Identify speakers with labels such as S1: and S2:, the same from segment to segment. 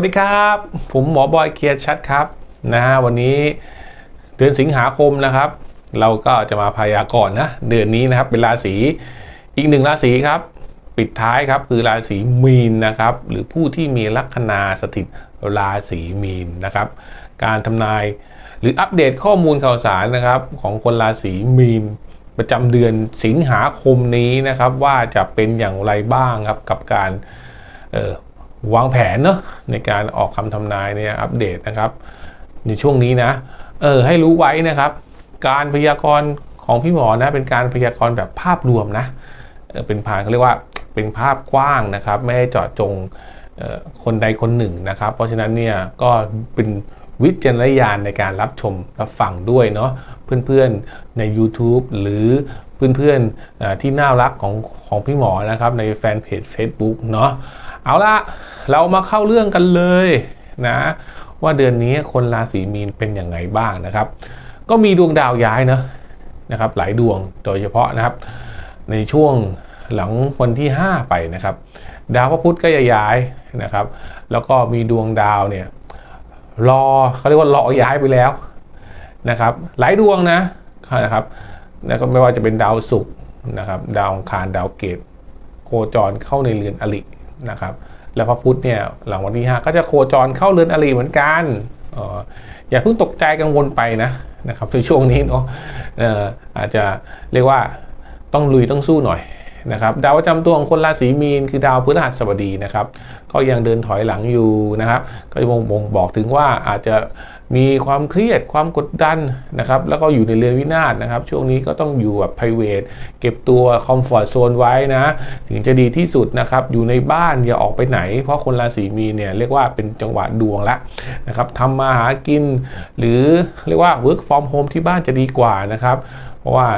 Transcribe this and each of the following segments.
S1: สวัสดีครับ ผมหมอบอยเกียรติชัดครับนะฮะวันนี้เดือนสิงหาคมนะครับ เราก็จะมาพยากรณ์นะเดือนนี้นะครับเป็นราศีอีกหนึ่งราศีครับ ปิดท้ายครับคือราศีมีนนะครับ หรือผู้ที่มีลัคนาสถิตราศีมีนนะครับ การทำนายหรืออัปเดตข้อมูลข่าวสารนะครับ ของคนราศีมีนประจำเดือนสิงหาคมนี้นะครับ ว่าจะเป็นอย่างไรบ้างครับกับการเออ วางแผนเนาะในการออกคำทำนายเนี่ยอัปเดตนะครับในช่วงนี้นะเออให้รู้ไว้นะครับ การพยากรณ์ของพี่หมอนะเป็นการพยากรณ์แบบภาพรวมนะเออเป็นภาพเขาเรียกว่าเป็นภาพกว้างนะครับ ไม่ได้เจาะจงเอ่อคนใดคนหนึ่งนะครับ เพราะฉะนั้นเนี่ยก็เป็นวิจารณญาณในการรับชมรับฟังด้วยเนาะเพื่อนๆใน YouTube หรือเพื่อนๆที่น่ารักของของพี่หมอนะครับในแฟนเพจ Facebook เนาะ เอาละเรามาเข้าเรื่องกันเลยนะว่าเดือนนี้คนราศีมีนเป็นอย่างไรบ้างนะครับ ก็มีดวงดาวย้ายเนอะนะครับหลายดวงโดยเฉพาะนะครับ ในช่วงหลังวันที่ 5 ไปนะครับ ดาวพระพุธก็จะย้ายนะครับ แล้วก็มีดวงดาวเนี่ยรอเขาเรียกว่ารอย้ายไปแล้วนะครับ หลายดวงนะนะครับแล้วก็ไม่ว่าจะเป็นดาวศุกร์นะครับ ดาวองคารดาวเกตโคจรเข้าในเรือนอริ นะครับแล้วพระพุธเนี่ยหลังวันที่ 5 ก็จะโคจรเข้าเรือนอริเหมือนกันออย่าเพิ่งตกใจกังวลไปนะนะครับในช่วงนี้เนาะเอ่ออาจจะเรียกว่าต้องลุยต้องสู้หน่อย นะครับดาวประจำตัวของคนราศีมีนคือดาวพฤหัสบดีนะครับ ก็ยังเดินถอยหลังอยู่นะครับ ก็จะบ่งบอกถึงว่าอาจจะมีความเครียดความกดดันนะครับ แล้วก็อยู่ในเรือนวินาศนะครับ ช่วงนี้ก็ต้องอยู่แบบ private เก็บตัวคอมฟอร์ z โซนไว้นะ ถึงจะดีที่สุดนะครับ อยู่ในบ้านอย่าออกไปไหน เพราะคนราศีมีนเนี่ยเรียกว่าเป็นจังหวะดวงละนะครับทำมาหากิน หรือเรียกว่า work from home ที่บ้านจะดีกว่านะครับ เพราะว่า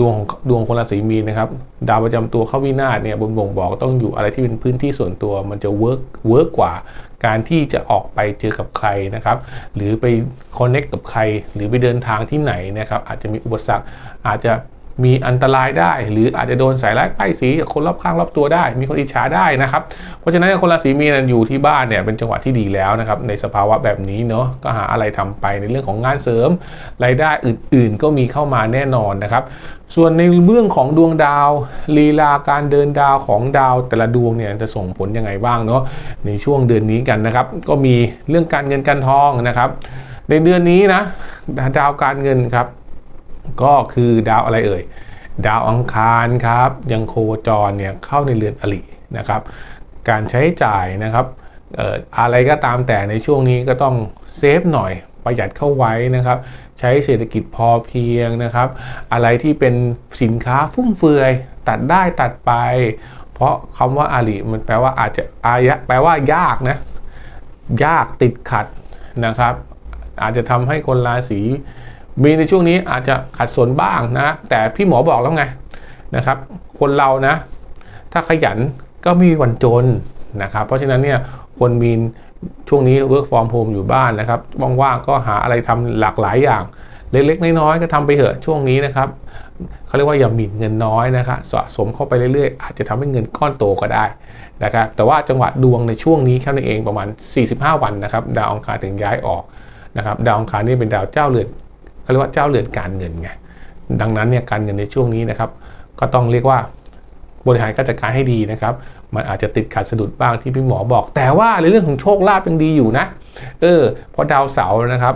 S1: ดวงของดวงคนราศีมีนนะครับ ดาวประจำตัวเข้าวินาศเนี่ยบนบ่งบอกต้องอยู่อะไรที่เป็นพื้นที่ส่วนตัว มันจะเวิร์กเวิร์กกว่า การที่จะออกไปเจอกับใครนะครับ หรือไปคอนเน็กกับใคร หรือไปเดินทางที่ไหนนะครับ อาจจะมีอุปสรรคอาจจะ มีอันตรายได้ หรืออาจจะโดนสายร้ายป้ายสีคนรอบข้างรอบตัวได้ มีคนอิจฉาได้นะครับ เพราะฉะนั้นคนราศีมีนอยู่ที่บ้านเนี่ยเป็นจังหวะที่ดีแล้วนะครับในสภาวะแบบนี้เนาะก็หาอะไรทำไปในเรื่องของงานเสริมรายได้อื่น ๆ ก็มีเข้ามาแน่นอนนะครับ ส่วนในเรื่องของดวงดาวลีลาการเดินดาวของดาวแต่ละดวงเนี่ยจะส่งผลยังไงบ้างเนาะในช่วงเดือนนี้กันนะครับ ก็มีเรื่องการเงินการทองนะครับ ในเดือนนี้นะดาวการเงินครับ ก็คือดาวอะไรเอ่ย ดาวอังคารครับ ยังโคจรเนี่ยเข้าในเรือนอรินะครับ การใช้จ่ายนะครับออะไรก็ตามแต่ในช่วงนี้ก็ต้องเซฟหน่อยประหยัดเข้าไว้นะครับ ใช้เศรษฐกิจพอเพียงนะครับ อะไรที่เป็นสินค้าฟุ่มเฟือยตัดได้ตัดไป เพราะคำว่าอาริมันแปลว่าอาจจะอายะแปลว่ายากนะ ยากติดขัดนะครับ อาจจะทำให้คนราศี มีในช่วงนี้อาจจะขัดสนบ้างนะ แต่พี่หมอบอกแล้วไงนะครับ คนเรานะ ถ้าขยันก็มีวันจนนะครับ เพราะฉะนั้นเนี่ยคนมีนช่วงนี้ work from home อยู่บ้านนะครับว่างๆก็หาอะไรทำหลากหลายอย่าง เล็กๆน้อยๆก็ทำไปเถอะช่วงนี้นะครับเขาเรียกว่าอย่าหมิ่นเงินน้อยนะครับสะสมเข้าไปเรื่อยๆ อาจจะทำให้เงินก้อนโตก็ได้นะครับแต่ว่าจังหวะดวงในช่วงนี้แค่นั้นเองประมาณ 45 วันนะครับ ดาวองคารถึงย้ายออกนะครับ ดาวองคารนี่เป็นดาวเจ้าเรือน เขาเรียกว่าเจ้าเรือนการเงินไงดังนั้นเนี่ยการเงินในช่วงนี้นะครับก็ต้องเรียกว่าบริหารการจัดการให้ดีนะครับ มันอาจจะติดขัดสะดุดบ้างที่พี่หมอบอก แต่ว่าในเรื่องของโชคลาภยังดีอยู่นะ เออเพราะดาวเสาร์นะครับ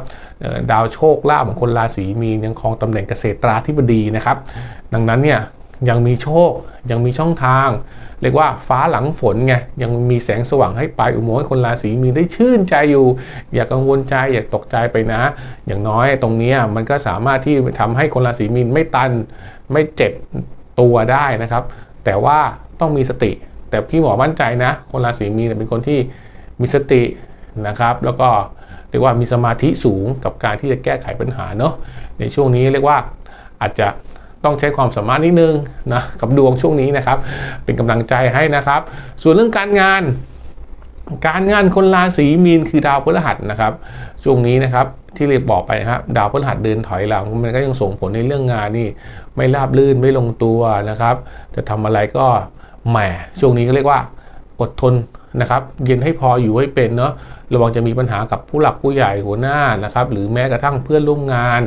S1: ดาวโชคลาภของคนราศีมีนยังครองตำแหน่งเกษตราธิบดีนะครับ ดังนั้นเนี่ย ยังมีโชค ยังมีช่องทาง เรียกว่าฟ้าหลังฝนไงยังมีแสงสว่างให้ปลายอุโมงค์ให้คนราศีมีนได้ชื่นใจอยู่ อย่ากังวลใจอย่าตกใจไปนะ อย่างน้อยตรงนี้มันก็สามารถที่ทำให้คนราศีมีนไม่ตันไม่เจ็บตัวได้นะครับ แต่ว่าต้องมีสติ แต่พี่หมอมั่นใจนะ คนราศีมีนเป็นคนที่มีสตินะครับ แล้วก็เรียกว่ามีสมาธิสูงกับการที่จะแก้ไขปัญหาเนาะในช่วงนี้เรียกว่าอาจจะ ต้องใช้ความสามารถนิดนึงนะกับดวงช่วงนี้นะครับ เป็นกำลังใจให้นะครับ ส่วนเรื่องการงาน การงานคนราศีมีนคือดาวพฤหัสนะครับ ช่วงนี้นะครับที่เรียกบอกไปนะครับดาวพฤหัสเดินถอยหลังมันก็ยังส่งผลในเรื่องงานนี่ไม่ราบรื่นไม่ลงตัวนะครับ จะทำอะไรก็แหมช่วงนี้ก็เรียกว่า อดทนนะครับเย็นให้พออยู่ให้เป็นเนาะระวังจะมีปัญหากับผู้หลักผู้ใหญ่หัวหน้านะครับหรือแม้กระทั่งเพื่อนร่วมงาน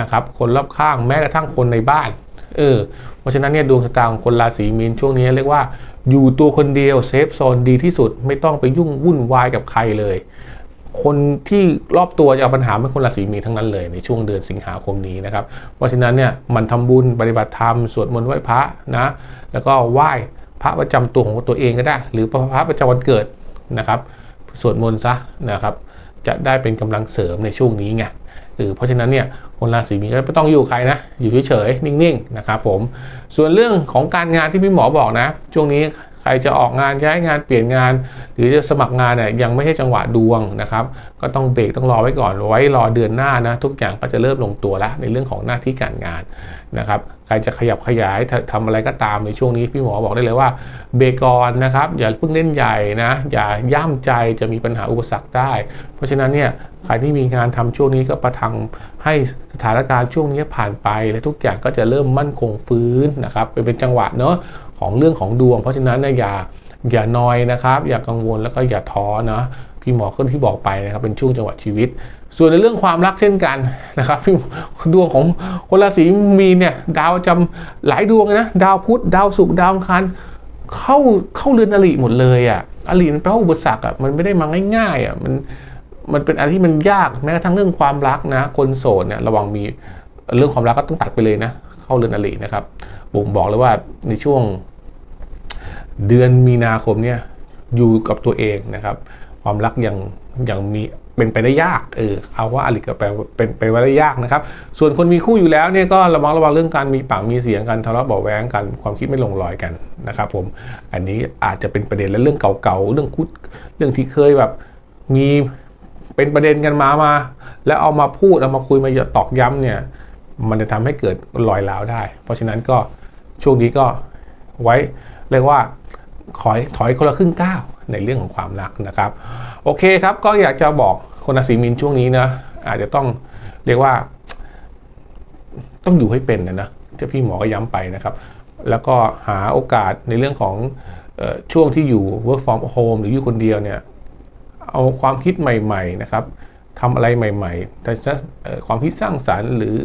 S1: นะครับคนรอบข้างแม้กระทั่งคนในบ้านเออเพราะฉะนั้นเนี่ยดวงชะตาของคนราศีมีนช่วงนี้เรียกว่าอยู่ตัวคนเดียวเซฟโซนดีที่สุดไม่ต้องไปยุ่งวุ่นวายกับใครเลย คนที่รอบตัวจะเอาปัญหาเป็นคนราศีมีนทั้งนั้นเลยในช่วงเดือนสิงหาคมนี้นะครับเพราะฉะนั้นเนี่ยมันทำบุญปฏิบัติธรรมสวดมนต์ไหว้พระนะแล้วก็ไหว้ พระประจำตัวของตัวเองก็ได้ หรือพระประจำวันเกิดนะครับสวดมนต์ซะนะครับจะได้เป็นกำลังเสริมในช่วงนี้ไงเออเพราะฉะนั้นเนี่ยคนราศีมีนก็ไม่ต้องอยู่ใครนะ อยู่เฉยๆนิ่งๆนะครับผมส่วนเรื่องของการงานที่พี่หมอบอกนะ ช่วงนี้ ใครจะออกงานย้ายงานเปลี่ยนงาน หรือจะสมัครงานเนี่ยยังไม่ใช่จังหวะดวงนะครับ ก็ต้องเบรกต้องรอไว้ก่อนไว้รอเดือนหน้านะทุกอย่างก็จะเริ่มลงตัวแล้วในเรื่องของหน้าที่การงานนะครับใครจะขยับขยายทำอะไรก็ตามในช่วงนี้พี่หมอบอกได้เลยว่าเบรกก่อนนะครับ อย่าเพิ่งเล่นใหญ่นะ อย่าย่ำใจจะมีปัญหาอุปสรรคได้ เพราะฉะนั้นเนี่ยใครที่มีงานทำช่วงนี้ก็ประทังให้สถานการณ์ช่วงนี้ผ่านไป และทุกอย่างก็จะเริ่มมั่นคงฟื้นนะครับเป็นเป็นจังหวะเนาะ ของเรื่องของดวง เพราะฉะนั้นนี่ยอย่าอย่านอยนะครับ อย่ากังวลแล้วก็อย่าท้อนะพี่หมอก็ที่บอกไปนะครับเป็นช่วงจังหวะชีวิต ส่วนในเรื่องความรักเช่นกันนะครับพี่ดวงของคนราศีมีนเนี่ยดาวประจำหลายดวงนะดาวพุธดาวศุกร์ดาวอังคารเข้าเข้าเรือนอริหมดเลยอะอริมันแปลว่าอุปสรรคอะมันไม่ได้มาง่ายๆอะมันมันเป็นอะไรที่มันยากแม้กระทั่งเรื่องความรักนะ คนโสดเนี่ยระวังมีเรื่องความรักก็ต้องตัดไปเลยนะ เข้าเรือนอรินะครับบ่งบอกเลยว่าในช่วงเดือนมีนาคมเนี่ยอยู่กับตัวเองนะครับ ความรักยังยังมีเป็นไปได้ยากเออเอาว่าอลิก็แปลเป็นไปว่าได้ยากนะครับ ส่วนคนมีคู่อยู่แล้วเนี่ยก็ระมัดระวังเรื่องการมีปากมีเสียงกันทะเลาะเบาะแว้งกันความคิดไม่ลงรอยกันนะครับ ผมอันนี้อาจจะเป็นประเด็นและเรื่องเก่าๆเรื่องคุดเรื่องที่เคยแบบมีเป็นประเด็นกันมามา แล้วเอามาพูดเอามาคุยมาตอกย้ำเนี่ย มันจะทำให้เกิดรอยร้าวได้ เพราะฉะนั้นก็ช่วงนี้ก็ไว้เรียกว่าถอยถอยคนละครึ่งก้าวในเรื่องของความรักนะครับ โอเคครับก็อยากจะบอกคนราศีมีนช่วงนี้นะอาจจะต้องเรียกว่า ต้องอยู่ให้เป็นนะนะที่พี่หมอก็ย้ำไปนะครับ แล้วก็หาโอกาสในเรื่องของออช่วงที่อยู่ work from home หรืออยู่คนเดียวเนี่ย เอาความคิดใหม่ ๆ นะครับ ทำอะไรใหม่ๆแต่จะความคิดสร้างสรรค์หรือ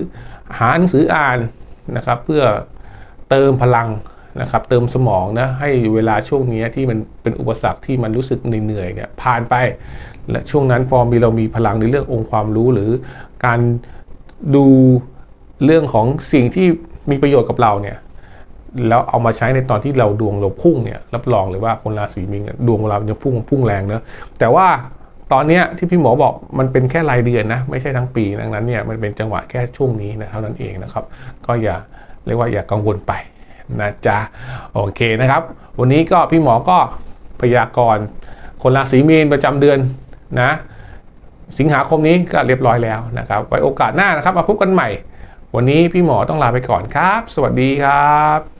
S1: หาหนังสืออ่านนะครับ เพื่อเติมพลังนะครับ เติมสมองนะให้เวลาช่วงนี้ที่มันเป็นอุปสรรคที่มันรู้สึกเหนื่อยๆเนี่ยผ่านไป และช่วงนั้นพอมีเรามีพลังในเรื่ององค์ความรู้หรือการดูเรื่องของสิ่งที่มีประโยชน์กับเราเนี่ยแล้วเอามาใช้ในตอนที่เราดวงเราพุ่งเนี่ยรับรองเลยว่าคนราศีมีนดวงเราจะพุ่งพุ่งแรงเนอะแต่ว่า ตอนนี้ที่พี่หมอบอกมันเป็นแค่รายเดือนนะไม่ใช่ทั้งปีดังนั้นเนี่ยมันเป็นจังหวะแค่ช่วงนี้นะเท่านั้นเองนะครับ ก็อย่าเรียกว่าอย่ากังวลไปนะจ๊ะโอเคนะครับ วันนี้ก็พี่หมอก็พยากรณ์คนราศีมีนประจำเดือนนะ สิงหาคมนี้ก็เรียบร้อยแล้วนะครับ ไว้โอกาสหน้านะครับมาพบกันใหม่ วันนี้พี่หมอต้องลาไปก่อนครับ สวัสดีครับ